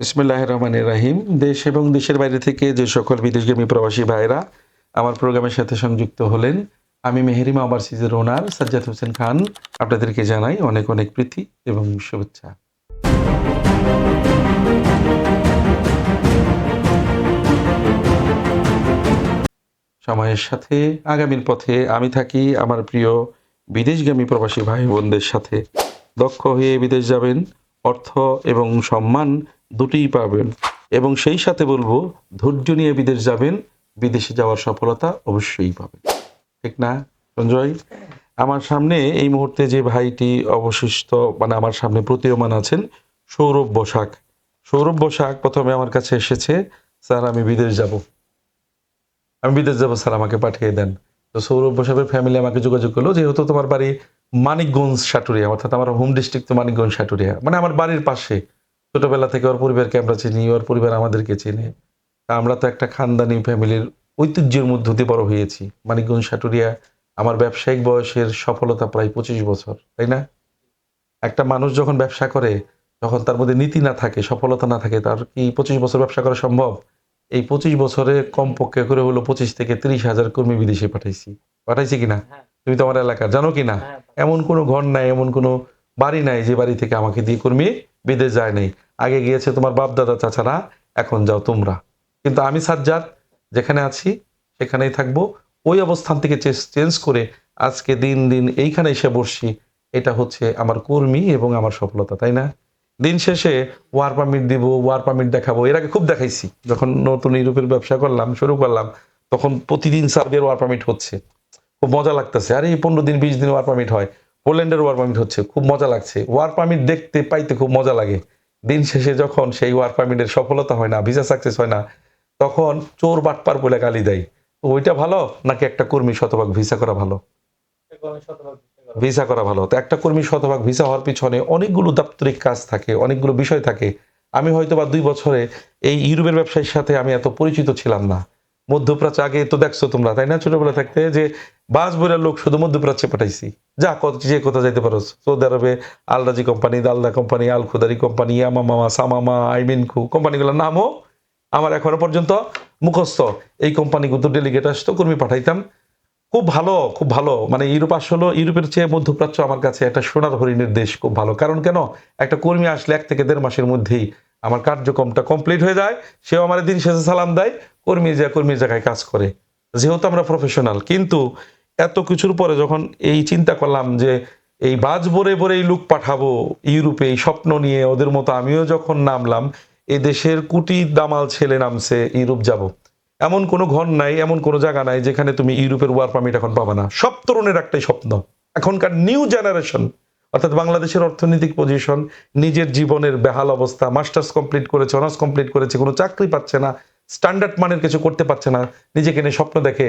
বিসমিল্লাহ রহমান রাহিম। দেশ এবং দেশের বাইরে থেকে যে সকল বিদেশগামী প্রবাসী ভাইরা আমার প্রোগ্রামের সাথে সংযুক্ত হলেন, আমি মেহেরিমা ওভারসিজের ওনার সাজ্জাদ হোসেন খান। আপনাদেরকে জানাই অনেক অনেক প্রীতি এবং শুভেচ্ছা। সময়ের সাথে আগামীর পথে আমি থাকি আমার প্রিয় বিদেশগামী প্রবাসী ভাই বোনদের সাথে। দক্ষ হয়ে বিদেশ যাবেন, অর্থ এবং সম্মান দুটিই পাবেন। এবং সেই সাথে বলব, ধৈর্য নিয়ে বিদেশ যাবেন, বিদেশে যাওয়ার সফলতা অবশ্যই পাবেন। ঠিক না, সঞ্জয়? আমার সামনে এই মুহূর্তে যে ভাইটি অবশিষ্ট মানে আমার সামনে প্রতীয়মান আছেন, সৌরভ বসাক। সৌরভ বসাক প্রথমে আমার কাছে এসেছে, স্যার, আমি বিদেশ যাব। আমি বিদেশ যাব, স্যার, আমাকে পাঠিয়ে দেন। তো সৌরভ বসাকের ফ্যামিলি আমাকে যোগাযোগ করল, যেহেতু তোমার বাড়ি মানিকগঞ্জ সাটুরিয়া, অর্থাৎ আমার হোম ডিস্ট্রিক্ট তো মানিকগঞ্জ সাটুরিয়া মানে আমার বাড়ির পাশে। ছোটবেলা থেকে ওর পরিবারকে আমরা চিনি ওর পরিবার আমাদেরকে চিনে। তা আমরা তো একটা খানদানি ফ্যামিলির ঐতিহ্যের মধ্য দিয়ে বড় হয়েছি। মানিকগঞ্জ সাটুরিয়া আমার ব্যবসায়িক বয়সের সফলতা প্রায় পঁচিশ বছর তাই না? একটা মানুষ যখন ব্যবসা করে তখন তার মধ্যে নীতি না থাকে সফলতা না থাকে তার কি পঁচিশ বছর ব্যবসা করা সম্ভব? এই পঁচিশ বছরে কমপক্ষে করে হলো পঁচিশ থেকে তিরিশ হাজার কর্মী বিদেশে পাঠাইছি। পাঠাইছি কিনা? হ্যাঁ। তুমি তো আমার এলাকার জানো কিনা? হ্যাঁ, এমন কোনো ঘর নাই এমন কোনো বাড়ি নাই যে বাড়ি থেকে আমাকে দিয়ে কর্মী বিদেশ যায় নাই। আগে গিয়েছে তোমার বাপ দাদা চাচারা, এখন যাও তোমরা। কিন্তু আমি সাজ্জাদ, যেখানে আছি, সেখানেই থাকব। ওই অবস্থান থেকে চেঞ্জ করে আজকে দিন দিন এইখানে এসে বসছি। এটা হচ্ছে আমার কর্মী এবং আমার সফলতা, তাই না? দিন শেষে ওয়ার পারমিট দিব, ওয়ার পারমিট দেখাবো। এর আগে খুব দেখাইছি। যখন নতুন ইউরোপের ব্যবসা করলাম, শুরু করলাম, তখন প্রতিদিন সার্ভের ওয়ার পারমিট হচ্ছে। খুব মজা লাগতেছে। আরে, এই পনেরো দিন, বিশ দিন ওয়ার পারমিট হয়। পোল্যান্ডের ওয়ার পারমিট হচ্ছে। খুব মজা লাগছে। ওয়ার পারমিট দেখতে, পাইতে খুব মজা লাগে। দিন শেষে যখন সেই ওয়ার পারমিটের সফলতা হয় না ভিসা সাকসেস হয় না, তখন চোর বাটপার বলে গালি দেয়। ওইটা ভালো? নাকি একটা কর্মী শতভাগ ভিসা করা ভালো। ভিসা করা ভালো। তো একটা কর্মী শতভাগ ভিসা হওয়ার পিছনে অনেকগুলো দাপ্তরিক কাজ থাকে, অনেকগুলো বিষয় থাকে। আমি হয়তো বা দুই বছরে এই ইউরোপের ব্যবসায়ীর সাথে আমি এত পরিচিত ছিলাম না। মধ্যপ্রাচ্য, আগে তো দেখছ তোমরা, তাই না? ছোটবেলা থাকতে যে বাস বইয়ের লোক শুধু মধ্যপ্রাচ্যে পাঠাইছি। যা কত যে কোথা যাইতে পারো। সৌদি আরবে, Al Rajhi company, Dalda company Al Khodari company ইয়ামা মামা সামামা, আইমিনকু কোম্পানিগুলোর নামও আমার এখনও পর্যন্ত মুখস্থ। এই কোম্পানিগুলো ডেলিগেট আসতো, কর্মী পাঠাইতাম। খুব ভালো খুব ভালো। মানে ইউরোপ আসলে, ইউরোপের চেয়ে মধ্যপ্রাচ্য আমার কাছে একটা সোনার হরিণের দেশ খুব ভালো। কারণ কেন? একটা কর্মী আসলে এক থেকে দেড় মাসের মধ্যেই আমার কার্যক্রমটা কমপ্লিট হয়ে যায়। সেও আমার দিন শেষে সালাম দেয়। কর্মী যা কর্মীর জায়গায় কাজ করে। যেহেতু আমরা প্রফেশনাল কিন্তু এত কিছুর পরে যখন এই চিন্তা করলাম যে এই বাজ ভরে ভরে এই লোক পাঠাবো ইউরোপে এই স্বপ্ন নিয়ে, ওদের মতো আমিও যখন নামলাম, এ দেশের কুটি দামাল ছেলে নামছে, ইউরোপ যাব। এমন কোনো ঘর নাই, এমন কোনো জায়গা নাই যেখানে তুমি ইউরোপের ওয়ার পারমিট এখন পাবে না। সব তরুণের একটাই স্বপ্ন। এখনকার নিউ জেনারেশন, অর্থাৎ বাংলাদেশের অর্থনৈতিক পজিশন, নিজের জীবনের বেহাল অবস্থা, মাস্টার্স কমপ্লিট করেছে, অনার্স কমপ্লিট করেছে, কোনো চাকরি পাচ্ছে না স্ট্যান্ডার্ড মানের কিছু করতে পারছে না। নিজেকে নিয়ে স্বপ্ন দেখে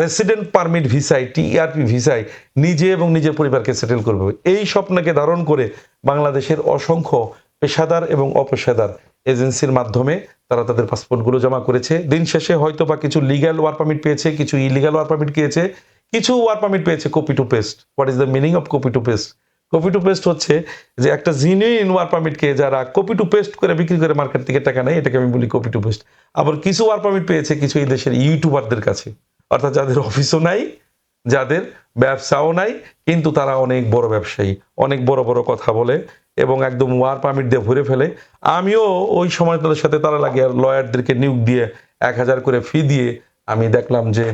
রেসিডেন্ট পারমিট ভিসায় টিআরপি ভিসায় নিজে এবং নিজের পরিবারকে সেটেল করবে। এই স্বপ্নকে ধারণ করে বাংলাদেশের অসংখ্য পেশাদার এবং অপেশাদার এজেন্সির মাধ্যমে তারা তাদের পাসপোর্টগুলো জমা করেছে। দিন শেষে হয়তো বা কিছু লিগ্যাল ওয়ার পারমিট পেয়েছে, কিছু ইলিগাল ওয়ার পারমিট পেয়েছে কিছু ওয়ার পারমিট পেয়েছে copy to paste what is the meaning of copy to paste copy to paste হচ্ছে যে একটা জিনুইন ওয়ার পারমিটকে যারা কপি টু পেস্ট করে বিক্রি করে মার্কেট থেকে টাকা নেয়, এটাকে আমি বলি কপি টু পেস্ট আবার কিছু ওয়ার পারমিট পেয়েছে কিছু এই দেশের ইউটিউবারদের কাছে। অর্থাৎ যাদের অফিসও নাই, যাদের ব্যবসাও নাই, কিন্তু তারা অনেক বড় ব্যবসায়ী, অনেক বড় বড় কথা বলে এবং একদম ওয়ার পারমিট দিয়ে ভরে ফেলে। আমিও ওই সময় তাদের সাথে তারা লাগে আর লয়ারদেরকে নিয়োগ দিয়ে এক হাজার করে ফি দিয়ে আমি দেখলাম যে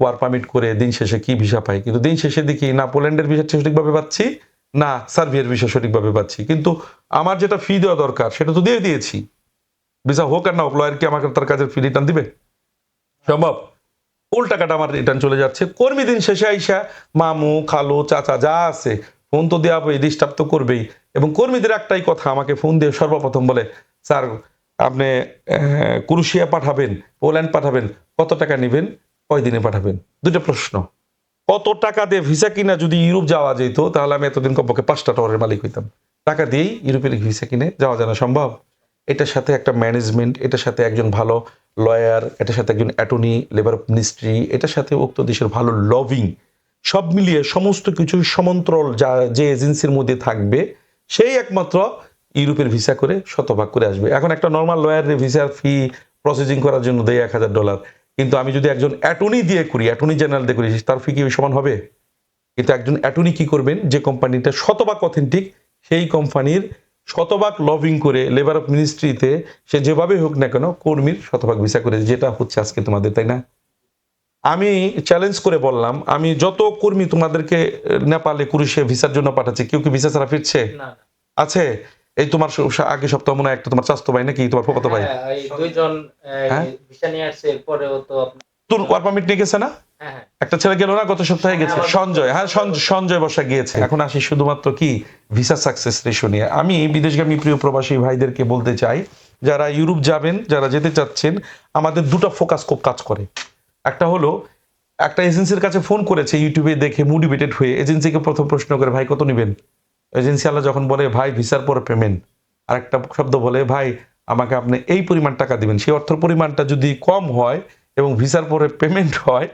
ওয়ার পারমিট করে দিন শেষে কি ভিসা পাই। কিন্তু দিন শেষে দেখি না পোল্যান্ডের ভিসা সঠিকভাবে পাচ্ছি। না, সার্বিয়ার ভিসা সঠিকভাবে পাচ্ছি। কিন্তু আমার যেটা ফি দেওয়া দরকার, সেটা তো দিয়ে দিয়েছি। ভিসা হোক আর না হোক লয়ার কি আমাকে তার কাজের ফি রিটার্ন দিবে? সম্ভব? ওল টাকাটা আমার রিটার্ন চলে যাচ্ছে। কর্মী দিন শেষে আইসা মামু, খালু, চাচা, যা আছে ফোন তো দেওয়া হবে ডিস্টার্ব তো করবেই। এবং কর্মীদের একটাই কথা, আমাকে ফোন দিয়ে সর্বপ্রথম বলে, স্যার, আপনি ক্রুশিয়া পাঠাবেন, পোল্যান্ড পাঠাবেন, কত টাকা নেবেন? কয়দিনে পাঠাবেন? দুটো প্রশ্ন। কত টাকা দিয়ে ভিসা কিনা যদি ইউরোপ যাওয়া যেত, তাহলে আমি এতদিন কমপক্ষে পাঁচটা টাওয়ারের মালিক হইতাম। টাকা দিয়েই ইউরোপের ভিসা কিনে যাওয়া যায় না সম্ভব। এটার সাথে একটা ম্যানেজমেন্ট এটার সাথে একজন ভালো লয়ার এটার সাথে একজন অ্যাটর্নি লেবার মিনিস্ট্রি এটার সাথে উক্ত দেশের ভালো লবিং সব মিলিয়ে সমস্ত কিছু সমান্তরাল যা, যে এজেন্সির মধ্যে থাকবে, সেই একমাত্র ইউরোপের ভিসা করে শতভাগ করে আসবে। এখন একটা নর্মাল লয়ারের ভিসার ফি প্রসেসিং করার জন্য দেয় এক হাজার ডলার কিন্তু আমি যদি একজন অ্যাটর্নি দিয়ে করি অ্যাটর্নি জেনারেল দিয়ে করি তার ফি কি সমান হবে? কিন্তু একজন অ্যাটর্নি কি করবেন? যে কোম্পানিটা শতভাগ অথেন্টিক সেই কোম্পানির শতভাগ লবিং করে লেবার অফ মিনিস্ট্রিতে সে যেভাবে হোক না কেন কর্মীর শতভাগ ভিসা করে যেটা হচ্ছে আজকে তোমাদের তাই না? আমি চ্যালেঞ্জ করে বললাম আমি যত কর্মী তোমাদেরকে নেপালে কুরিশে ভিসার জন্য পাঠাচ্ছি কেউ কি ভিসা ছাড়া ফিরছে? আছে? এই তোমার আগে সপ্তাহ মনে হয় একটা তোমার চাস্তো ভাই নাকি তোমার ফোকাতো ভাই? হ্যাঁ, দুইজন হ্যাঁ? ভিসা নিয়ে আসছে এরপরেও তো তোর পারমিট নিয়ে গেছে না? হ্যাঁ একটা ছেলে গেল না গত সপ্তাহে গেছে। সঞ্জয় হ্যাঁ সঞ্জয় বসা গিয়েছে। এখন আসি শুধুমাত্র কি ভিসা সাকসেস রেশো নিয়ে। আমি বিদেশগামী প্রিয় প্রবাসী ভাইদেরকে বলতে চাই যারা ইউরোপ যাবেন যারা যেতে চাচ্ছেন আমাদের দুটো ফোকাস খুব কাজ করে। একটা হলো একটা এজেন্সির কাছে ফোন করেছে ইউটিউবে দেখে মোটিভেটেড হয়ে। এজেন্সিকে প্রথম প্রশ্ন করে ভাই কত নেবেন? এজেন্সি আল্লাহ যখন বলে, ভাই, ভিসার পরে পেমেন্ট আর একটা শব্দ বলে, ভাই, আমাকে আপনি এই পরিমাণ টাকা দিবেন। সেই অর্থ পরিমাণটা যদি কম হয় এবং ভিসার পরে পেমেন্ট হয়,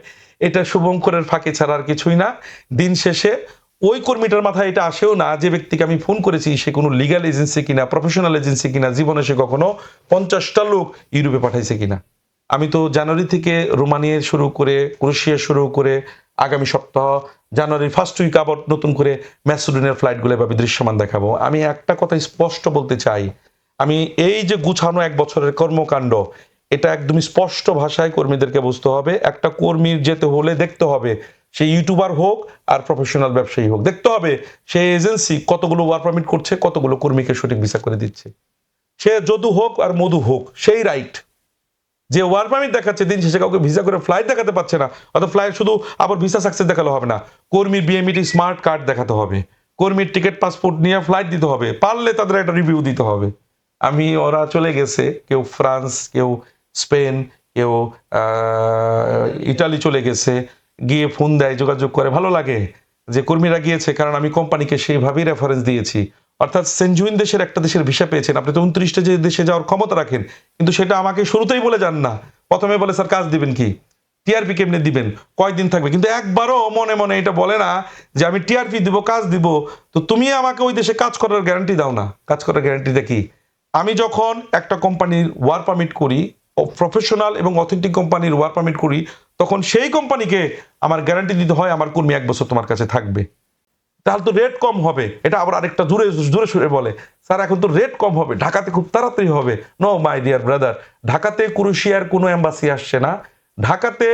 এটা শুভঙ্করের ফাঁকে ছাড়া আর কিছুই না। দিন শেষে ওই কর্মীটার মাথায় এটা আসেও না যে ব্যক্তিকে আমি ফোন করেছি, সে কোনো লিগাল এজেন্সি কিনা প্রফেশনাল এজেন্সি কিনা, জীবনে সে কখনো পঞ্চাশটা লোক ইউরোপে পাঠাইছে কিনা। আমি তো জানুয়ারি থেকে রোমানিয়া শুরু করে, ক্রোশিয়া শুরু করে আগামী সপ্তাহ জানুয়ারি ফার্স্ট উইক আবার নতুন করে ম্যাসুডিনের ফ্লাইটগুলো এভাবে দৃশ্যমান দেখাবো। আমি একটা কথা স্পষ্ট বলতে চাই। আমি এই যে গুছানো এক বছরের কর্মকাণ্ড, এটা একদম স্পষ্ট ভাষায় কর্মীদেরকে বুঝতে হবে। একটা কর্মীর যেতে হলে দেখতে হবে, সে ইউটিউবার হোক আর প্রফেশনাল ব্যবসায়ী হোক। দেখতে হবে সে এজেন্সি কতগুলো ওয়ার পারমিট করছে, কতগুলো কর্মীকে সঠিক ভিসা করে দিচ্ছে। সে যদু হোক আর মধু হোক, সেই রাইট যে ওয়ার পারমিট দেখাচ্ছে, দিন শেষে কাউকে ভিসা করে ফ্লাইট দেখাতে পারছে না। অর্থাৎ ফ্লাইট শুধু আবার ভিসা সাকসেস দেখালে হবে না, কর্মীর বিএমইটি স্মার্ট কার্ড দেখাতে হবে, কর্মীর টিকিট পাসপোর্ট নিয়ে ফ্লাইট দিতে হবে, পারলে তাদের একটা রিভিউ দিতে হবে। আমি, ওরা চলে গেছে, কেউ ফ্রান্স, কেউ স্পেন, কেউ ইটালি চলে গেছে, গিয়ে ফোন দেয়, যোগাযোগ করে, ভালো লাগে যে কর্মীরা গিয়েছে, কারণ আমি কোম্পানিকে সেইভাবেই রেফারেন্স দিয়েছি। অর্থাৎ সেঞ্জুইন দেশের একটা দেশের ভিসা পেয়েছেন। আপনি তো উনত্রিশটা যে দেশে যাওয়ার ক্ষমতা রাখেন, কিন্তু সেটা আমাকে শুরুতেই বলে যান না। প্রথমে বলে, স্যার, কাজ দিবেন কি? টিআরপি কেমনে দিবেন? কয়দিন থাকবে? কিন্তু একবারও মনে মনে এটা বলে না যে, আমি টিআরপি দিব, কাজ দিব। তো তুমি আমাকে ওই দেশে কাজ করার গ্যারান্টি দাও না। কাজ করার গ্যারান্টিটা কি? আমি যখন একটা কোম্পানির ওয়ার পারমিট করি প্রফেশনাল এবং অথেন্টিক কোম্পানির ওয়ার পারমিট করি, তখন সেই কোম্পানিকে আমার গ্যারান্টি দিতে হয়, আমার কর্মী এক বছর তোমার কাছে থাকবে। তাহলে তো রেট কম হবে। এটা আবার আরেকটা দূরে দূরে সরে বলে। স্যার, এখন তো রেট কম হবে। ঢাকাতে খুব তাড়াতাড়ি হবে। নো মাই ডিয়ার ব্রাদার ঢাকাতে ক্রোশিয়ার কোনো এম্বাসি আসছে না। ঢাকাতে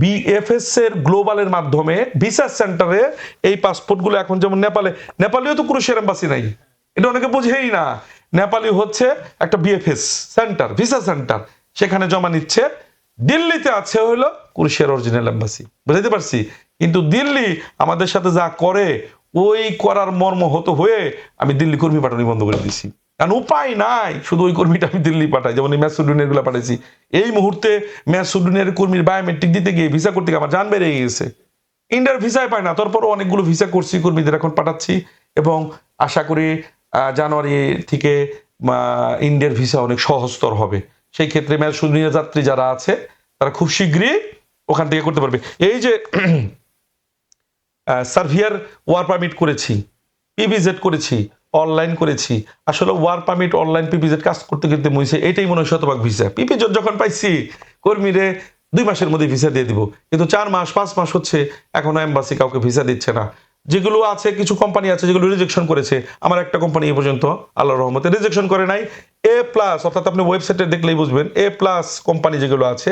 বিএফএস এর গ্লোবালের মাধ্যমে ভিসা সেন্টারে এই পাসপোর্টগুলো এখন যেমন নেপালে, নেপালেও তো ক্রোশিয়ার এম্বাসি নাই। এটা অনেকে বুঝেই না। নেপালি হচ্ছে একটা বিএফএস সেন্টার ভিসা সেন্টার সেখানে জমা নিচ্ছে। দিল্লিতে আছে হলো ক্রোশিয়ার অরিজিনাল এম্বাসি বুঝাইতে পারছি? কিন্তু দিল্লি আমাদের সাথে যা করে ওই করার মর্ম হতো হয়ে আমি দিল্লি কর্মী পাঠানো বন্ধ করে দিছি কারণ উপায় নাই, শুধু ওই কর্মীটা আমি দিল্লি পাঠাই। যেমন এই ম্যাসুডিনেরগুলো পাঠাইছি। এই মুহূর্তে ম্যাসুডিনের কর্মীর বায়োমেট্রিক দিতে গিয়ে ভিসা করতে গিয়ে আমার জান বেড়ে গেছে ইন্ডিয়ার ভিসায় পায় না তারপরও অনেকগুলো ভিসা করছি, কর্মীদের এখন পাঠাচ্ছি এবং আশা করি জানুয়ারি থেকে ইন্ডিয়ার ভিসা অনেক সহজতর হবে। সেই ক্ষেত্রে ম্যাসুডিনের যাত্রী যারা আছে, তারা খুব শীঘ্রই ওখান থেকে করতে পারবে। এই যে সার্ভিয়ার ওয়ার পারমিট করেছি পিভিজেড করেছি অনলাইন করেছি। আসলে ওয়ার পারমিট অনলাইন পিপিজেড কাজ করতে করতে মইছে এটাই মনে হয় শতভাগ ভিসা পিপিজেড যখন পাইছি, কর্মীরে দুই মাসের মধ্যে ভিসা দিয়ে দিব। কিন্তু চার মাস, পাঁচ মাস হচ্ছে, এখনও এম্বাসি কাউকে ভিসা দিচ্ছে না। যেগুলো আছে, কিছু কোম্পানি আছে যেগুলো রিজেকশন করেছে, আমার একটা কোম্পানি এ পর্যন্ত আল্লাহ রহমতে রিজেকশন করে নাই। এ প্লাস অর্থাৎ আপনি ওয়েবসাইটে দেখলেই বুঝবেন এ প্লাস কোম্পানি যেগুলো আছে,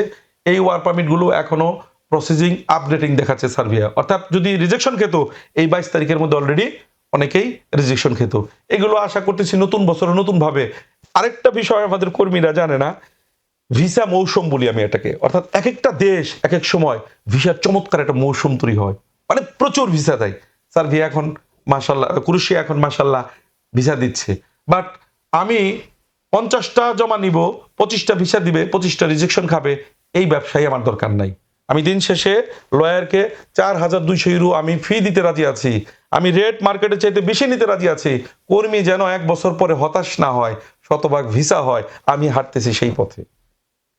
এই ওয়ার পারমিটগুলো এখনও প্রসেসিং আপডেটিং দেখাচ্ছে সার্ভিয়া অর্থাৎ যদি রিজেকশন খেত, এই বাইশ তারিখের মধ্যে অলরেডি অনেকেই রিজেকশন খেত। এগুলো আশা করতেছি নতুন বছরে নতুন ভাবে আরেকটা বিষয় আমাদের কর্মীরা জানে না ভিসা মৌসুম বলি আমি এটাকে। অর্থাৎ এক একটা দেশ এক এক সময় ভিসার চমৎকার একটা মৌসুম তৈরি হয়। মানে প্রচুর ভিসা দেয়। সার্ভিয়া এখন মাসাল্লাহ কুরুশিয়া এখন মাসাল্লাহ ভিসা দিচ্ছে। বাট আমি পঞ্চাশটা জমা নিব, পঁচিশটা ভিসা দিবে, পঁচিশটা রিজেকশন খাবে, এই ব্যবসায়ী আমার দরকার নাই। আমি দিন শেষে লয়ারকে চার হাজার দুইশো ইউরো আমি ফি দিতে রাজি আছি। আমি রেট মার্কেটে চাইতে বেশি নিতে রাজি আছি। কর্মী যেন এক বছর পরে হতাশ না হয়, শতভাগ ভিসা হয়, আমি হাঁটতেছি সেই পথে।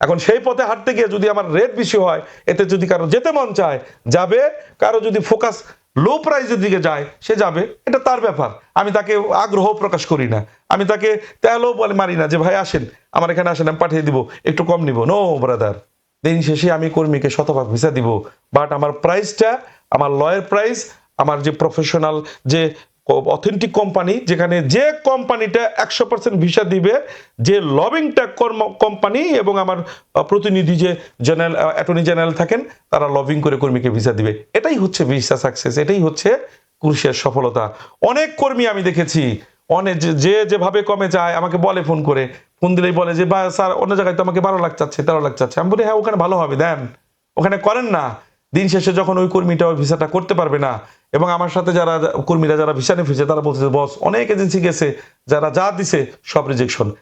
এখন সেই পথে হাঁটতে গিয়ে যদি আমার রেট বেশি হয়, এতে যদি কারও যেতে মন চায়, যাবে। কারও যদি ফোকাস লো প্রাইজের দিকে যায়, সে যাবে। এটা তার ব্যাপার। আমি তাকে আগ্রহ প্রকাশ করি না। আমি তাকে তেলও বলে মারি না যে, ভাই, আসেন। আমার এখানে আসেন, আমি পাঠিয়ে দিব। একটু কম নিব। নো ব্রাদার দিন শেষে আমি কর্মীকে শতভাগ ভিসা দিব। বাট আমার প্রাইসটা আমার লয়ের প্রাইস আমার যে প্রফেশনাল যে অথেন্টিক কোম্পানি যেখানে যে কোম্পানিটা একশো পার্সেন্ট ভিসা দিবে, যে লবিংটা কর্ম কোম্পানি এবং আমার প্রতিনিধি যে জেনারেল অ্যাটর্নি জেনারেল থাকেন, তারা লবিং করে কর্মীকে ভিসা দিবে। এটাই হচ্ছে ভিসা সাকসেস এটাই হচ্ছে কুরুশের সফলতা। অনেক কর্মী আমি দেখেছি অনেক যে- যেভাবে কমে যায়, আমাকে বলে ফোন করে। ফোন দিলেই বলে যে, বা, স্যার, অন্য জায়গায় তো আমাকে বারো লাখ চাচ্ছে, তেরো লাখ চাচ্ছে। আমি বলি হ্যাঁ ওখানে ভালো হবে, দেন। ওখানে করেন না। দিন শেষে যখন ওই কর্মীটা ওই ভিসাটা করতে পারবে না, এবং আমার সাথে যারা, কর্মীরা যারা ভিসা নিয়ে ফিরছে, তারা বলছে বস, অনেক এজেন্সি গেছে, যারা যা দিছে, সব রিজেকশন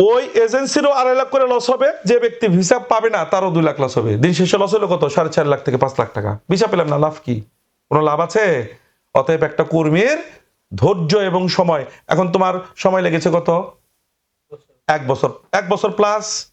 ওই এজেন্সিরও আড়াই লাখ করে লস হবে, যে ব্যক্তি ভিসা পাবে না, তারও দুই লাখ লস হবে। দিন শেষে লস হলো কত? সাড়ে চার লাখ থেকে পাঁচ লাখ টাকা। ভিসা পেলাম না, লাভ কি? কোনো লাভ আছে? অতএব একটা কর্মীর ধৈর্য এবং সময়। এখন তোমার সময় লেগেছে কত? এক বছর। এক বছর প্লাস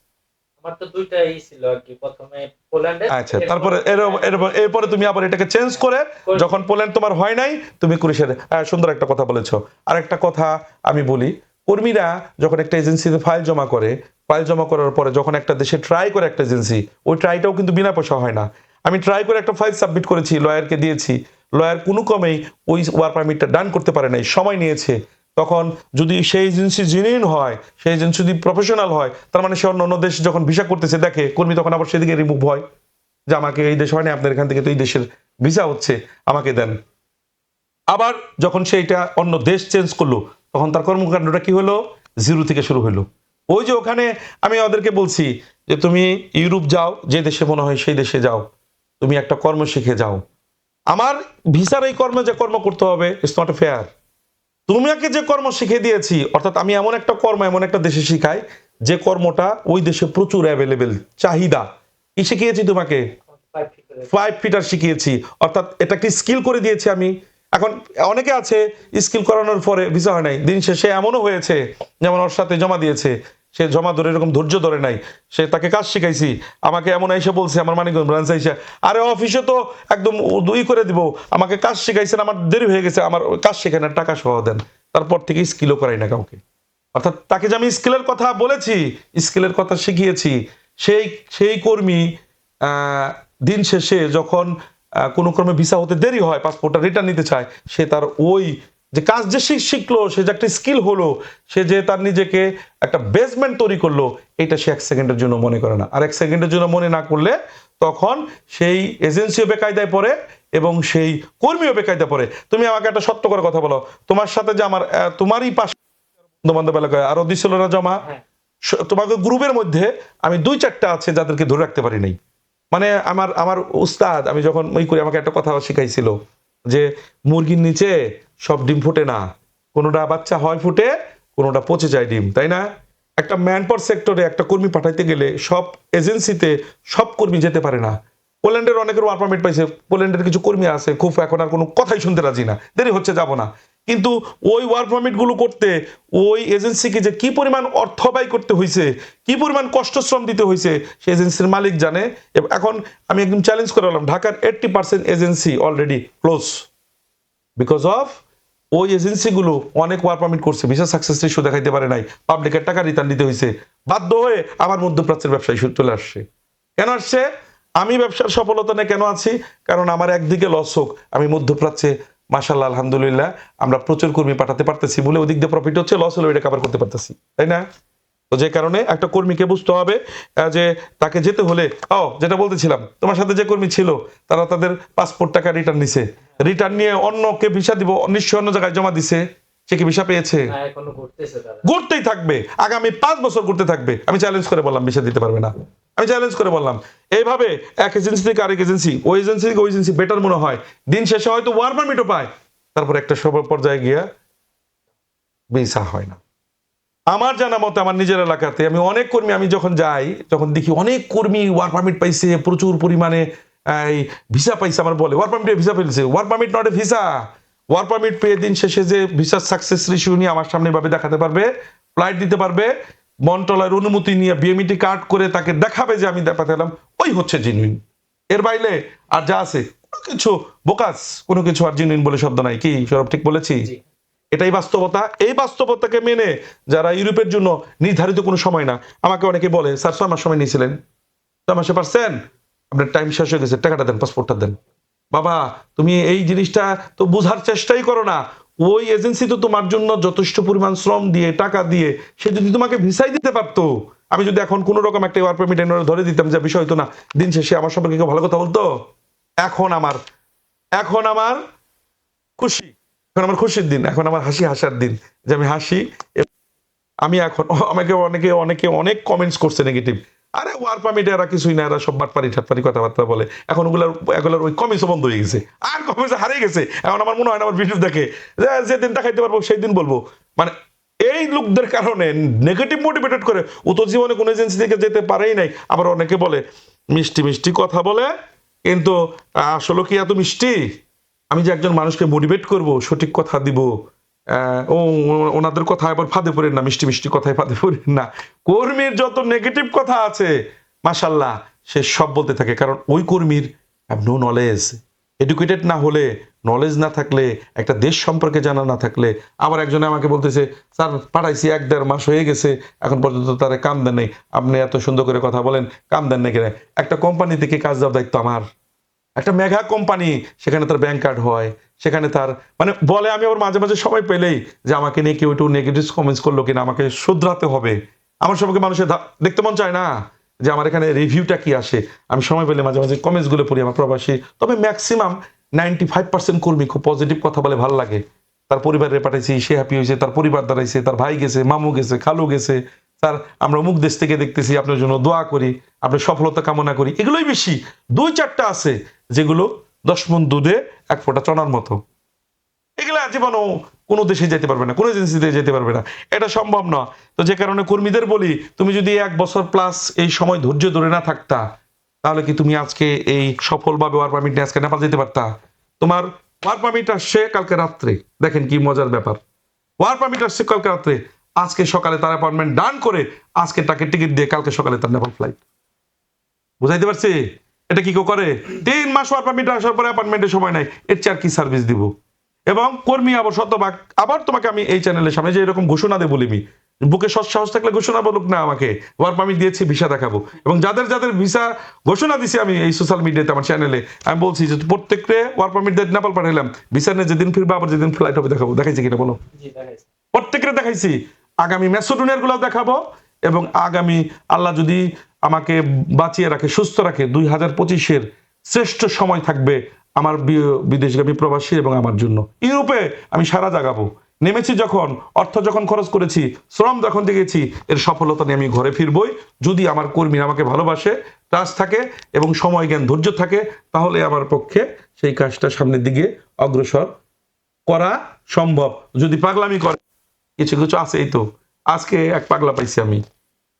আমার তো দুইটাই ছিল আর কি প্রথমে পোল্যান্ডে আচ্ছা তারপরে এর- এর- এরপরে তুমি আবার এটাকে চেঞ্জ করে যখন পোল্যান্ড তোমার হয় নাই তুমি কুরিশের সুন্দর একটা কথা বলেছ। আর একটা কথা আমি বলি কর্মীরা যখন একটা এজেন্সিতে ফাইল জমা করে ফাইল জমা করার পরে যখন একটা দেশে ট্রাই করে একটা এজেন্সি ওই ট্রাইটাও কিন্তু বিনা পয়সা হয় না। আমি ট্রাই করে একটা ফাইল সাবমিট করেছি লয়ারকে দিয়েছি। লয়ার কোনো কমেই ওই ওয়ার পারমিটটা ডান করতে পারে নাই, সময় নিয়েছে। তখন যদি সেই এজেন্সি জেনুইন হয় সেই এজেন্সি যদি প্রফেশনাল হয়, তার মানে সে অন্য অন্য দেশ যখন ভিসা করতেছে, দেখে কর্মী তখন আবার সেদিকে রিমুভ হয়। যে আমাকে এই দেশ হয়নি, আপনার এখান থেকে তো এই দেশের ভিসা হচ্ছে, আমাকে দেন। আবার যখন সেইটা অন্য দেশ চেঞ্জ করল, তখন তার কর্মকাণ্ডটা কি হলো? জিরো থেকে শুরু হলো। ওই যে ওখানে আমি ওদেরকে বলছি যে, তুমি ইউরোপ যাও, যে দেশে মনে হয় সেই দেশে যাও। তুমি একটা কর্ম শিখে যাও। আমার ভিসার এই কর্মে যে কর্ম করতে হবে ইটস নট ফেয়ার তোমাকে যে কর্ম শিখে দিয়েছি, অর্থাৎ আমি এমন একটা কর্ম এমন একটা দেশে শিখাই, যে কর্মটা ওই দেশে প্রচুর অ্যাভেলেবেল চাহিদা। কি শিখিয়েছি তোমাকে? ফাইভ ফিটার শিখিয়েছি। অর্থাৎ এটা কি স্কিল করে দিয়েছি আমি। এখন অনেকে আছে স্কিল করানোর পরে ভিসা হয় নাই। দিন শেষে এমনও হয়েছে, যেমন ওর সাথে জমা দিয়েছে। সে জমা ধরে এরকম ধৈর্য ধরে নাই। সে তাকে কাজ শিখাইছি। আমাকে এমন এসে বলছে, আমার মানিকগঞ্জ ব্রাঞ্চ এসে আরে অফিসে তো একদম দুই করে দিব। আমাকে কাজ শিখাইছেন, আমার দেরি হয়ে গেছে, আমার কাজ শেখায় না টাকা সহ দেন। তারপর থেকে স্কিলও করাই না কাউকে। অর্থাৎ তাকে যে আমি স্কিলের কথা বলেছি স্কিলের কথা শিখিয়েছি, সেই সেই কর্মী দিন শেষে যখন কোনো ক্রমে ভিসা হতে দেরি হয় পাসপোর্টটা রিটার্ন নিতে চায়, সে তার ওই যে কাজ যে সে শিখলো সে যে একটা স্কিল হলো সে যে তার নিজেকে একটা বেসমেন্ট তৈরি করল এটা সে এক সেকেন্ডের জন্য মনে করে না। আর এক সেকেন্ডের জন্য মনে না করলে তখন সেই এজেন্সিও বেকায়দায় পড়ে এবং সেই কর্মীও বেকায়দায় পড়ে। তুমি আমাকে একটা সত্য করে কথা বলো। তোমার সাথে যে আমার তোমারই পাশে বন্ধু বান্ধব এলাকায় আরও দিছিল না জমা। হ্যাঁ। তোমাকে গ্রুপের মধ্যে আমি দুই চারটা আছে যাদেরকে ধরে রাখতে পারি নাই। মানে আমার আমার উস্তাদ আমি যখন ওই করি আমাকে একটা কথা শিখাইছিল যে মুরগির নিচে সব ডিম ফোটে না। কোনোটা বাচ্চা হয় ফুটে, কোনোটা পচে যায় ডিম, তাই না? একটা ম্যান পাওয়ার সেক্টরে একটা কর্মী পাঠাইতে গেলে সব এজেন্সিতে সব কর্মী যেতে পারে না। পোল্যান্ডের অনেকের ওয়ার পারমিট পাইছে, পোল্যান্ডের কিছু কর্মী আছে, খুব এখন আর কোনো কথাই শুনতে রাজি না, দেরি হচ্ছে যাব না। কিন্তু ওই ওয়ার্ক পারমিটগুলো করতে, ওই এজেন্সিকে যে কি পরিমাণ অর্থ ব্যয় করতে হয়েছে কি পরিমাণ কষ্ট শ্রম দিতে হয়েছে সে এজেন্সির মালিক জানে। এখন আমি একদম চ্যালেঞ্জ করে বললাম ঢাকার eighty percent agency already close because of ওই এজেন্সিগুলো অনেক ওয়ার পারমিট করছে ভিসা সাকসেস রেশিও দেখাইতে পারে নাই পাবলিকের টাকা রিটার্ন দিতে হয়েছে বাধ্য হয়ে আবার মধ্যপ্রাচ্যের ব্যবসায় ইস্যু চলে আসছে। কেন আসছে? আমি ব্যবসার সফলতা নিয়ে কেন আছি? কারণ আমার একদিকে লস হোক, আমি মধ্যপ্রাচ্যে মাসাল্লাহ আলহামদুলিল্লাহ, আমরা প্রচুর কর্মী পাঠাতে পারতেছি বলে ওদিক দিয়ে প্রফিট হচ্ছে লস হলে ওইটা কাভার করতে পারতেছি। তাই না? তো যে কারণে একটা কর্মীকে বুঝতে হবে যে তাকে যেতে হলে ও যেটা বলতেছিলাম তোমার সাথে যে কর্মী ছিল তারা তাদের পাসপোর্ট টাকা রিটার্ন নিছে। রিটার্ন নিয়ে অন্যকে ভিসা দিব নিশ্চয় অন্য জায়গায় জমা দিছে। সে কি ভিসা পেয়েছে? ঘুরতেই থাকবে। আগামী পাঁচ বছর ঘুরতে থাকবে। আমি চ্যালেঞ্জ করে বললাম ভিসা দিতে পারবে না। আমি চ্যালেঞ্জ করে বললাম এইভাবে এক এজেন্সি থেকে আরেক এজেন্সি ওই এজেন্সি থেকে ওই এজেন্সি বেটার মনে হয়। দিন শেষে হয়তো ওয়ার পারমিটও পায়। তারপর একটা সব পর্যায়ে গিয়া ভিসা হয় না। আমার জানা মতে, আমার নিজের এলাকাতে আমি অনেক কর্মী, আমি যখন যাই যখন দেখি অনেক কর্মী ওয়ার পারমিট পাইছে, প্রচুর পরিমাণে এই ভিসা পাইছে আমার বলে। ওয়ার পারমিটে ভিসা পেয়েছে work permit not a visa work permit পেয়ে দিন শেষে যে ভিসার সাকসেস রেশিও নিয়ে আমার সামনে ভাবে দেখাতে পারবে ফ্লাইট দিতে পারবে মন্টলার অনুমতি নিয়ে বিএমইটি কার্ড করে তাকে দেখাবে যে আমি পাঠালাম, ওই হচ্ছে জিনুইন এর বাইরে আর যা আছে, কোনো কিছু বোকাস, কোনো কিছু আর জিনিন বলে শব্দ নাই। কি, সৌরভ, ঠিক বলেছি? এটাই বাস্তবতা। এই বাস্তবতাকে মেনে যারা ইউরোপের জন্য নির্ধারিত কোনো সময় না, আমাকে অনেকে বলে, স্যার, ছয় মাস সময় নিয়েছিলেন। ছয় মাসে পারছেন? আপনার টাইম শেষ হয়ে গেছে, টাকাটা দেন পাসপোর্টটা দেন। বাবা, তুমি এই জিনিসটা তো বোঝার চেষ্টাই করো না। ওই এজেন্সি তো তোমার জন্য যথেষ্ট পরিমাণ শ্রম দিয়ে, টাকা দিয়ে, সে যদি তোমাকে ভিসাই দিতে পারতো, আমি যদি এখন কোনো রকম একটা ওয়ার্ক পারমিট ধরে দিতাম, যে বিষয় হতো না, দিন শেষে আমার সম্পর্কে কেউ ভালো কথা বলতো? এখন আমার এখন আমার খুশি। এখন আমার খুশির দিন, এখন আমার হাসি হাসার দিন, যে আমি হাসি আমি এখন আমাকে অনেকে অনেকে অনেক কমেন্টস করছে নেগেটিভ আরে ওয়ার পারমিট এরা কিছুই না, এরা সব বাটপারি ঠাটপারি কথাবার্তা বলে। এখন ওগুলার, এগুলোর ওই কমেন্টসও বন্ধ হয়ে গেছে। আর কমেন্টস হারিয়ে গেছে। এখন আমার মনে হয় না আমার ভিডিও দেখে। যেদিন দেখাইতে পারব, সেই দিন বলব। মানে এই লোকদের কারণে নেগেটিভ মোটিভেটেড করে ও তো জীবনে কোনো এজেন্সি থেকে যেতে পারেই নাই। আবার অনেকে বলে, মিষ্টি মিষ্টি কথা বলে, কিন্তু আসলে কি এত মিষ্টি? আমি যে একজন মানুষকে মোটিভেট করব, সঠিক কথা দিব ও, ওনাদের কথা আবার ফাঁদে পড়েন না, মিষ্টি মিষ্টি কথায় ফাঁদে পড়েন না। কর্মীর যত নেগেটিভ কথা আছে মাসাল্লাহ সে সব বলতে থাকে। কারণ ওই কর্মীর নো নলেজ এডুকেটেড না হলে নলেজ না থাকলে, একটা দেশ সম্পর্কে জানা না থাকলে, আবার একজনে আমাকে বলতেছে, স্যার, পাঠাইছি এক দেড় মাস হয়ে গেছে, এখন পর্যন্ত তারা কাম দেন নেই। আপনি এত সুন্দর করে কথা বলেন, কাম দেন নাকি একটা কোম্পানি থেকে কাজ দেওয়ার দায়িত্ব আমার। একটা মেঘা কোম্পানি সেখানে তার ব্যাংক কার্ড হয়, সেখানে তার মানে বলে আমি আবার মাঝে মাঝে সময় পেলেই যে আমাকে নিয়ে কেউ একটু নেগেটিভ কমেন্টস করল কিনা, আমাকে শুধরাতে হবে। আমার সম্পর্কে মানুষের দেখতে মন চায় না যে আমার এখানে রিভিউটা কি আসে। আমি সময় পেলে মাঝে মাঝে কমেন্টসগুলো পড়ি আমার প্রবাসী। তবে ম্যাক্সিমাম নাইনটি ফাইভ পার্সেন্ট কর্মী খুব পজিটিভ কথা বলে ভালো লাগে। তার পরিবারে পাঠাইছি, সে হ্যাপি হয়েছে, তার পরিবার দাঁড়াইছে, তার ভাই গেছে, মামু গেছে, খালু গেছে, তার আমরা মুখ দেশ থেকে দেখতেছি, আপনার জন্য দোয়া করি, আপনার সফলতা কামনা করি, এগুলোই বেশি। দুই চারটা আছে যেগুলো দশ মন দুধে এক ফোঁটা চনার মতো। এগুলা জীবনও কোনো দেশে যেতে পারবে না, কোনো এজেন্সিতে যেতে পারবে না। এটা সম্ভব না। তো যে কারণে কর্মীদের বলি, তুমি যদি এক বছর প্লাস এই সময় ধৈর্য ধরে না থাকতা, তাহলে কি তুমি আজকে এই সফলভাবে ওয়ার পারমিট নিয়ে আজকে নেপাল যেতে পারতা? তোমার ওয়ার পারমিট আসছে কালকে রাত্রে। দেখেন কি মজার ব্যাপার। ওয়ার পারমিট আসছে কালকে রাত্রে। আজকে সকালে তার অ্যাপয়েন্টমেন্ট ডান করে আজকে তাকে টিকিট দিয়ে কালকে সকালে তার নেপাল ফ্লাইট বুঝাইতে পারছি? এটা কি কেউ করে? তিন মাস ওয়ার পারমিট আসার পরে অ্যাপয়েন্টমেন্টের সময় নাই এর চেয়ে আর কি সার্ভিস দিব? এবং কর্মী আবার শতভাগ আবার তোমাকে আমি এই চ্যানেলের সামনে যে এরকম ঘোষণা দেবো বলিমি বুকে সৎ সাহস থাকলে ঘোষণা বলুক না আমাকে ওয়ার পারমিট দিয়েছি ভিসা দেখাবো। এবং যাদের যাদের ভিসা ঘোষণা দিছি আমি এই সোশ্যাল মিডিয়াতে আমার চ্যানেলে আমি বলছি যে প্রত্যেককে ওয়ার পারমিট দিয়ে নেপাল পাঠাইলাম ভিসা নিয়ে যেদিন ফিরবে আবার যেদিন ফ্লাইট হবে দেখাবো। দেখাইছি কিনা বলো? জি দেখাইছে। আগামী ম্যাসোডোনিয়ারগুলো দেখাবো এবং আগামী আল্লাহ যদি বাঁচিয়ে রাখে, সুস্থ রাখে। দুই হাজার পঁচিশের শ্রেষ্ঠ সময় থাকবে আমার বিদেশগামী প্রবাসী এবং আমার জন্য। ইউরোপে আমি সারা জাগাবো। নেমেছি যখন, অর্থ যখন খরচ করেছি, শ্রম যখন দেখেছি এর সফলতা নিয়ে আমি ঘরে ফিরবই। যদি আমার কর্মী আমাকে ভালোবাসে ট্রাস্ট থাকে এবং সময় জ্ঞান ধৈর্য থাকে, তাহলে আমার পক্ষে সেই কাজটা সামনের দিকে অগ্রসর করা সম্ভব। যদি পাগলামি করে, কিছু কিছু আছে এই তো। আজকে এক পাগলা পাইছি আমি।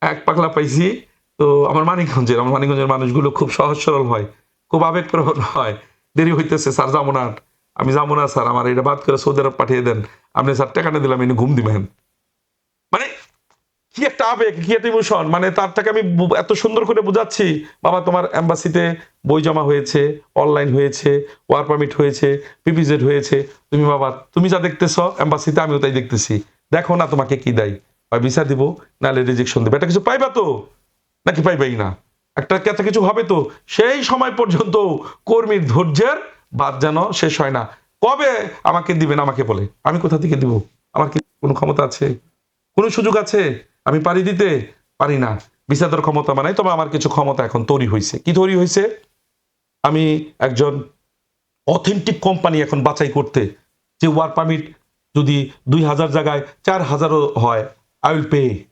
এক পাগলা পাইছি তো আমার মানিকগঞ্জের আমার মানিকগঞ্জের মানুষগুলো খুব সহজ সরল হয়, খুব আবেগপ্রবণ হয়। দেরি হইতেছে, স্যার যাব না। আমি যাব না, স্যার, আমার এটা বাদ করে সৌদি আরব পাঠিয়ে দেন। আপনি স্যার টাকা না দিলাম এনে ঘুম দিবেন। মানে কি একটা আবেগ, কি একটা ইমোশন মানে তার থেকে আমি এত সুন্দর করে বুঝাচ্ছি, বাবা তোমার এম্বাসিতে বই জমা হয়েছে অনলাইন হয়েছে ওয়ার পারমিট হয়েছে পিপিজেড হয়েছে। তুমি বাবা, তুমি যা দেখতেছ এম্বাসিতে আমিও তাই দেখতেছি। দেখো না তোমাকে কি দেয়। বা ভিসা দিব, নাহলে রিজেকশন দেবে। এটা কিছু পাইবা তো? নাকি পাইবেই না? একটা একটা কিছু হবে তো, সেই সময় পর্যন্ত কর্মীর ধৈর্যের বাদ যেন শেষ হয় না। কবে আমাকে দিবেন, আমাকে বলে। আমি কোথা থেকে দিব? আমার কি কোনো ক্ষমতা আছে? কোনো সুযোগ আছে? আমি পারি দিতে পারি না। বিচারের ক্ষমতা মানে তবে আমার কিছু ক্ষমতা এখন তৈরি হয়েছে কি তৈরি হয়েছে আমি একজন অথেন্টিক কোম্পানি এখন বাছাই করতে। যে ওয়ার পারমিট যদি দুই হাজার জায়গায় চার হাজারও হয় আই উইল পে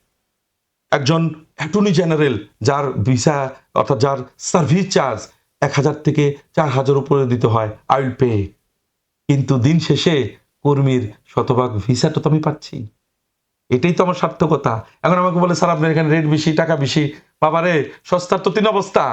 একজন অ্যাটর্নি জেনারেল যার ভিসা অর্থাৎ যার সার্ভিস চার্জ এক হাজার থেকে চার হাজার উপরে দিতে হয় আই উইল পে। কিন্তু দিন শেষে কর্মীর শতভাগ ভিসাটা তো আমি পাচ্ছি। এটাই তো আমার সার্থকতা। এখন আমাকে বলে, স্যার, আপনার এখানে রেট বেশি, টাকা বেশি? বাবারে, সস্তার তো তিন অবস্থা।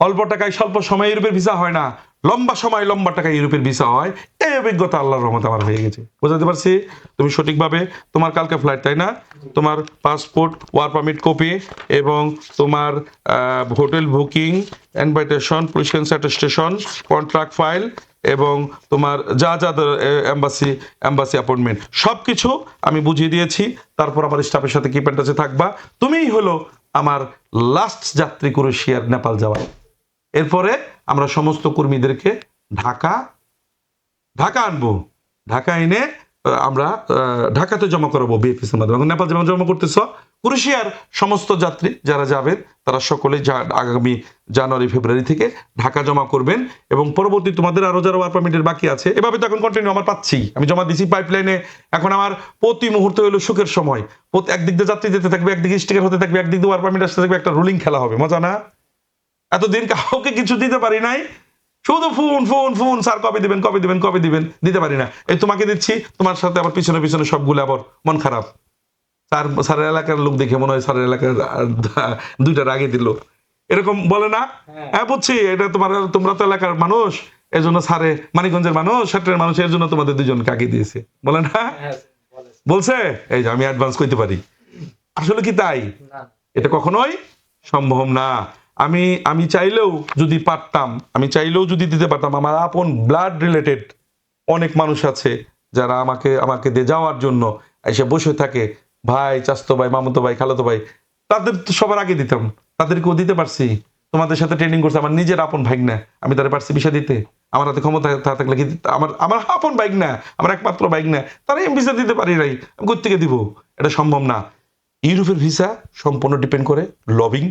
অল্প টাকায় স্বল্প সময় ইউরোপের ভিসা হয় না। লম্বা সময় লম্বা টাকা ইউরোপের ভিসা হয়, এই অভিজ্ঞতা আল্লাহর রহমত আমার হয়ে গেছে। বোঝাতে পারছি? তুমি সঠিকভাবে, তোমার কালকে ফ্লাইট তাই না? তোমার পাসপোর্ট ওয়ার পারমিট কপি এবং তোমার hotel booking invitation police station contract file এবং তোমার যা যা এম্বাসি এম্বাসি অ্যাপয়েন্টমেন্ট সব কিছু আমি বুঝিয়ে দিয়েছি। তারপর আমার স্টাফের সাথে কিপ টাচে থাকবা। তুমিই হলো আমার লাস্ট যাত্রী ক্রোয়েশিয়ার নেপাল যাওয়ার। এরপরে আমরা সমস্ত কর্মীদেরকে ঢাকা ঢাকা আনব। ঢাকা এনে আমরা ঢাকাতে জমা করাবো বিএফএস এর মাধ্যমে। নেপাল যেমন জমা করতেছ, ক্রোয়েশিয়ার সমস্ত যাত্রী যারা যাবেন, তারা সকলে আগামী জানুয়ারি, ফেব্রুয়ারি থেকে ঢাকা জমা করবেন এবং পরবর্তী তোমাদের আরও যারা ওয়ার পারমিটের বাকি আছে, এভাবে তো এখন কন্টিনিউ আমার পাচ্ছি আমি জমা দিছি পাইপলাইনে এখন আমার প্রতি মুহূর্তে হলো সুখের সময়। একদিক দিয়ে যাত্রী যেতে থাকবে, একদিকে স্টিকার হতে থাকবে, একদিক দিয়ে ওয়ার পারমিট আসতে থাকবে, একটা রুলিং খেলা হবে। মজা না? এতদিন কাউকে কিছু দিতে পারি নাই। শুধু ফোন ফোন ফোন স্যার কবে দিবেন কবে দিবেন কবে দিবেন দিতে পারি না। এই তোমাকে দিচ্ছি তোমার সাথে আবার পিছনে পিছনে সবগুলো আবার মন খারাপ। স্যার স্যারের এলাকার লোক দেখে মনে হয় স্যারের এলাকার আহ, দুইটার আগে দিল। এরকম বলে না? হ্যাঁ। হ্যাঁ বুঝছি এটা তোমার তোমরা তো এলাকার মানুষ এর জন্য স্যারে মানিকগঞ্জের মানুষ সেটের মানুষ এর জন্য তোমাদের দুজন আগে দিয়েছে। বলে না? হ্যাঁ বলছে। এই যে আমি অ্যাডভান্স করতে পারি। আসলে কি তাই? না। এটা কখনোই সম্ভব না। আমি আমি চাইলেও যদি পারতাম, আমি চাইলেও যদি দিতে পারতাম, আমার আপন ব্লাড রিলেটেড অনেক মানুষ আছে যারা আমাকে আমাকে দিয়ে যাওয়ার জন্য এসে বসে থাকে। ভাই, চাস্তো ভাই, মামতো ভাই, খালাতো ভাই, তাদের তো সবার আগে দিতাম। তাদেরকেও দিতে পারছি। তোমাদের সাথে ট্রেনিং করছে আমার নিজের আপন ভাইক না আমি তারা পারছি বিষয় দিতে। আমার হাতে ক্ষমতা থাকলে কি আমার আমার আপন বাইক না আমার একমাত্র বাইক না তারা এম ভিসা দিতে পারি নাই। আমি কোথেকে দিব? এটা সম্ভব না। ইউরোপের ভিসা সম্পূর্ণ ডিপেন্ড করে লবিং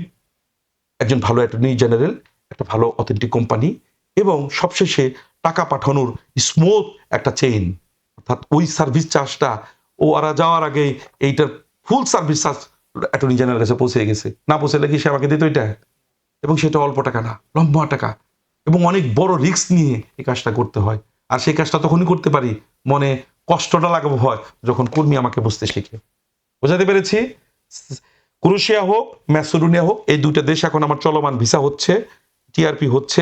একজন ভালো অ্যাটর্নি জেনারেল একটা ভালো অথেন্টিক কোম্পানি এবং সবশেষে টাকা পাঠানোর স্মুথ একটা চেইন অর্থাৎ ওই সার্ভিস চার্জটা ও ওরা যাওয়ার আগে এইটার full service charge attorney general কাছে পৌঁছে গেছে। না পৌঁছালে কি সে আমাকে দিত এটা? এবং সেটা অল্প টাকা না, লম্বা টাকা। এবং অনেক বড় রিস্ক নিয়ে এই কাজটা করতে হয়। আর সেই কাজটা তখনই করতে পারি, মনে কষ্টটা লাগাবো হয়, যখন কর্মী আমাকে বুঝতে শিখে। বোঝাতে পেরেছি? ক্রোশিয়া হোক, ম্যাসোডোনিয়া হোক, এই দুইটা দেশ এখন আমার চলমান ভিসা হচ্ছে টিআরপি হচ্ছে,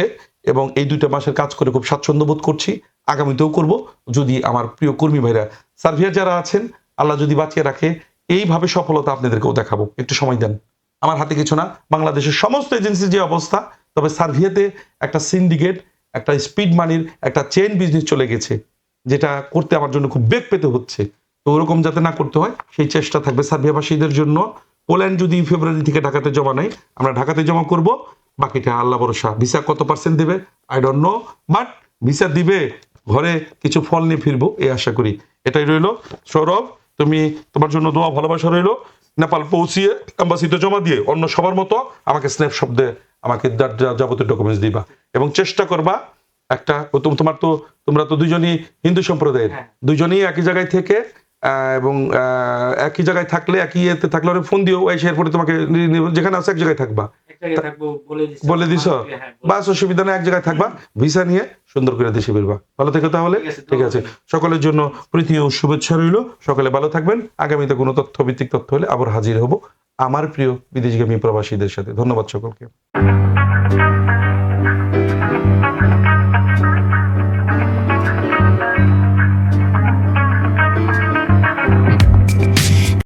এবং এই দুইটা মাসের কাজ করে খুব স্বাচ্ছন্দ্য বোধ করছি। আগামীতেও করব। যদি আমার প্রিয় কর্মী ভাইরা সার্ভিয়ার যারা আছেন, আল্লাহ যদি বাঁচিয়ে রাখে, এইভাবে সফলতা আপনাদেরকেও দেখাবো। একটু সময় দেন। আমার হাতে কিছু না। বাংলাদেশের সমস্ত এজেন্সির যে অবস্থা, তবে সার্ভিয়াতে একটা সিন্ডিকেট, একটা স্পিড মানির একটা চেন বিজনেস চলে গেছে, যেটা করতে আমার জন্য খুব বেগ পেতে হচ্ছে। তো ওরকম যাতে না করতে হয়, সেই চেষ্টা থাকবে সার্ভিয়াবাসীদের জন্য। পোল্যান্ড যদি ফেব্রুয়ারি থেকে ঢাকাতে জমা নেয় আমরা ঢাকাতে জমা করব। বাকিটা আল্লাহ ভরসা। ভিসা কত পার্সেন্ট দিবে? I don't know but visa দিবে ঘরে কিছু ফল নিয়ে ফিরবো এই আশা করি। এটাই রইল। সৌরভ তুমি তোমার জন্য দোয়া ভালোবাসা রইল। নেপাল পৌঁছিয়ে অ্যাম্বাসিতে জমা দিয়ে অন্য সবার মতো আমাকে স্ন্যাপ শব্দে আমাকে যাবতীয় ডকুমেন্টস দিবা। এবং চেষ্টা করবা একটা তোমার তো তোমরা তো দুজনই হিন্দু সম্প্রদায়ের। হ্যাঁ। দুজনেই একই জায়গায় থেকে এবং একই জায়গায় থাকলে একই ইয়েতে থাকলে ওরা ফোন দিও এসে এরপরে তোমাকে যেখানে আছে এক জায়গায় থাকবা। বলে দিছো? হ্যাঁ, বাস অসুবিধা নেই এক জায়গায় থাকবা। ভিসা নিয়ে সুন্দর করে দেশে বেরবা। ভালো থেকো তাহলে? ঠিক আছে, সকলের জন্য প্রীতি ও শুভেচ্ছা রইল। সকলে ভালো থাকবেন। আগামীতে কোনো তথ্য ভিত্তিক তথ্য হলে আবার হাজির হব। আমার প্রিয় বিদেশগামী প্রবাসীদের সাথে। ধন্যবাদ সকলকে।